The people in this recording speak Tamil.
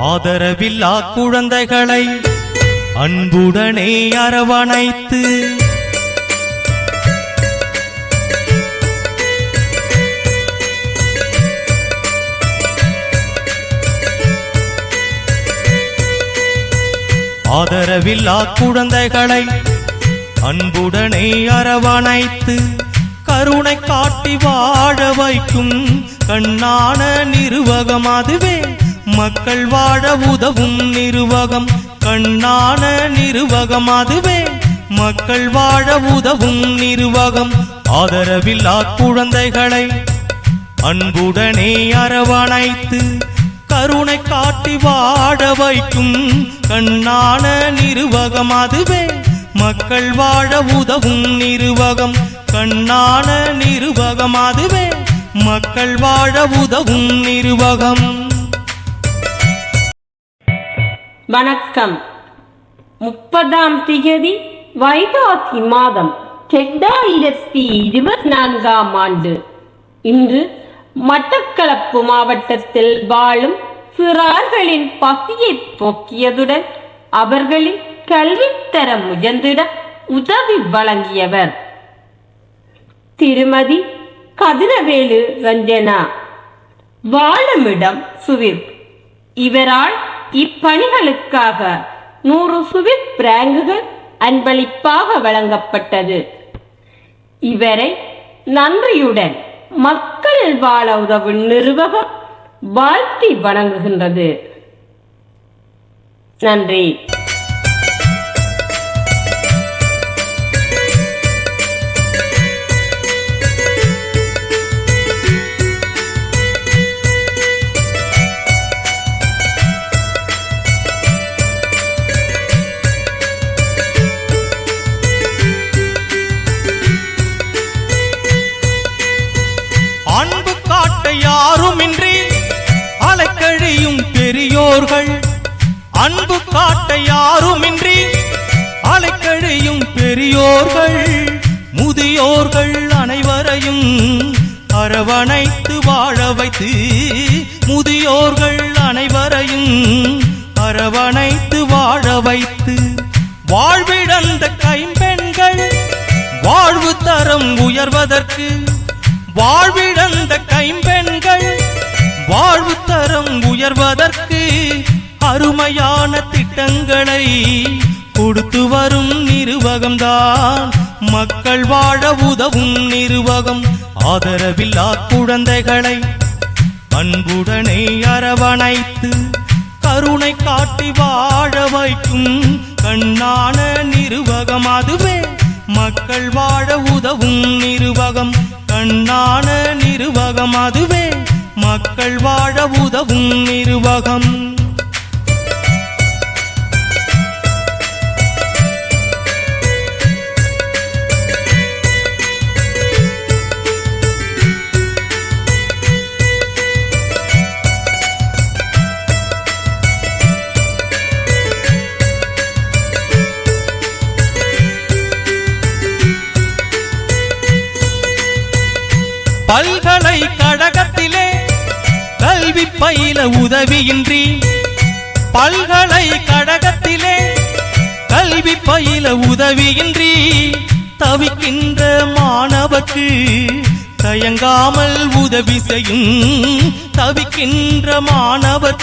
ஆதரவில்லா குழந்தைகளை அன்புடனே அரவணைத்து. ஆதரவில்லா குழந்தைகளை அன்புடனே அரவணைத்து. கருணை காட்டி வாழ வைக்கும் கண்ணான நிருவகம் அதுவே. மக்கள் வாழ உதவும் நிர்வாகம் கண்ணான நிர்வாகம் அதுவே. மக்கள் வாழ உதவும் நிர்வாகம் ஆதரவில்லா குழந்தைகளை அன்புடனே அரவணைத்து கருணை காட்டி வாழ வைக்கும் கண்ணான நிர்வாகம் அதுவே. மக்கள் வாழ உதவும் நிர்வாகம் கண்ணான நிர்வாகம் அதுவே. மக்கள் வாழ உதவும் நிர்வாகம். வணக்கம். முப்பதாம் திகதி வைகாசி மாதம் இரண்டாயிரத்தி இருபத்தி நான்காம் ஆண்டு. இன்று மட்டக்களப்பு மாவட்டத்தில் வாழும் சிறார்களின் பசியை போக்கியதுடன் அவர்களின் கல்வித்தரம் உயர்ந்திட உதவி வழங்கியவர். திருமதி கதிரவேலு ரஞ்சனா. வாழுமிடம் சுவிர். இவரால் இப்பணிகளுக்காக நூறு சுவிட் பிராங்குகள் அன்பளிப்பாக வழங்கப்பட்டது. இவரை நன்றியுடன் மக்கள் வாழ உதவும் நிறுவகம் வாழ்த்தி வணங்குகின்றது. நன்றி. பெற்றோர்கள் அன்பு காட்ட யாருமின்றி அலைக்கழியும் பெரியோர்கள் முதியோர்கள் அனைவரையும் அரவணைத்து வாழ வைத்து முதியோர்கள் அனைவரையும் அரவணைத்து வாழ வைத்து வாழ்விழந்த கைம்பெண்கள் வாழ்வு தரம் உயர்வதற்கு வாழ்விழந்த கைம்பெண்கள் வாழ்வு தரம் உயர்வதற்கு அருமையான திட்டங்களை கொடுத்து வரும் நிர்வாகம்தான். மக்கள் வாழ உதவும் நிர்வாகம். ஆதரவில்லா குழந்தைகளை அன்புடனே அரவணைத்து கருணை காட்டி வாழ வைக்கும் கண்ணான நிர்வாகம் அதுவே. மக்கள் வாழ உதவும் நிர்வாகம். கண்ணான நிர்வாகம் அதுவே. மக்கள் வாழ உதவும் நிருவகம். பல்கலைக்கழகத்திலே கல்வி பயில உதவியின்றி பல்கலைக்கழகத்திலே கல்வி பயில உதவியின்றி தவிக்கின்ற மாணவர்க்கு தயங்காமல் உதவி செய்யும் தவிக்கின்ற மாணவர்